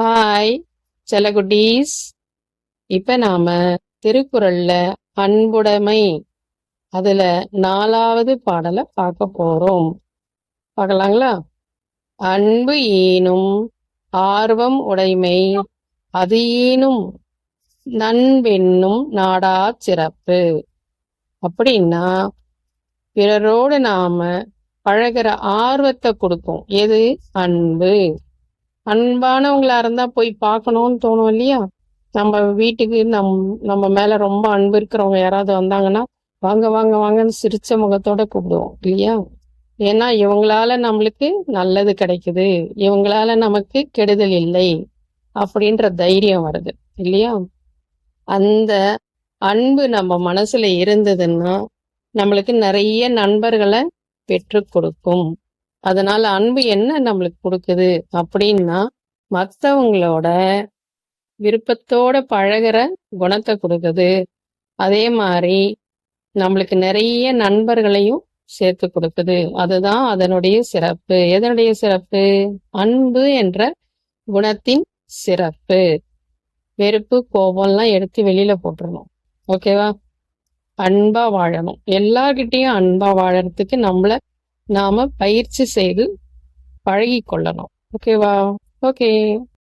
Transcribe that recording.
Hi செலகுடீஸ் இப்ப நாம திருக்குறள்ல அன்புடைமை. அதுல நாலாவது பாடலை பார்க்க போறோம். பார்க்கலாங்களா? அன்பு ஈனும் ஆர்வம் உடைமை அது ஈனும் நண்பென்னும் நாடா சிறப்பு. அப்படின்னா பிறரோடு நாம பழகுற ஆர்வத்தை கொடுக்கும் எது? அன்பு. அன்பானவங்களா இருந்தா போய் பார்க்கணும்னு தோணும் இல்லையா? நம்ம வீட்டுக்கு நம் நம்ம மேல ரொம்ப அன்பு இருக்கிறவங்க யாராவது வந்தாங்கன்னா வாங்க வாங்க வாங்கன்னு சிரிச்ச முகத்தோட கூப்பிடுவோம் இல்லையா? ஏன்னா இவங்களால நம்மளுக்கு நல்லது கிடைக்குது. இவங்களால நமக்கு கெடுதல் இல்லை அப்படின்ற தைரியம் வருது இல்லையா? அந்த அன்பு நம்ம மனசுல இருந்ததுன்னா நம்மளுக்கு நிறைய நண்பர்களை பெற்று கொடுக்கும். அதனால அன்பு என்ன நம்மளுக்கு கொடுக்குது அப்படின்னா மற்றவங்களோட விருப்பத்தோட பழகுற குணத்தை கொடுக்குது. அதே மாதிரி நம்மளுக்கு நிறைய நண்பர்களையும் சேர்த்து கொடுக்குது. அதுதான் அதனுடைய சிறப்பு. எதனுடைய சிறப்பு? அன்பு என்ற குணத்தின் சிறப்பு. வெறுப்பு கோபம்லாம் எடுத்து வெளியில போட்டுறணும். ஓகேவா? அன்பா வாழணும். எல்லார்கிட்டையும் அன்பா வாழறதுக்கு நம்மள நாம பயிற்சி செய்து பழகி கொள்ளணும் ஓகேவா ஓகே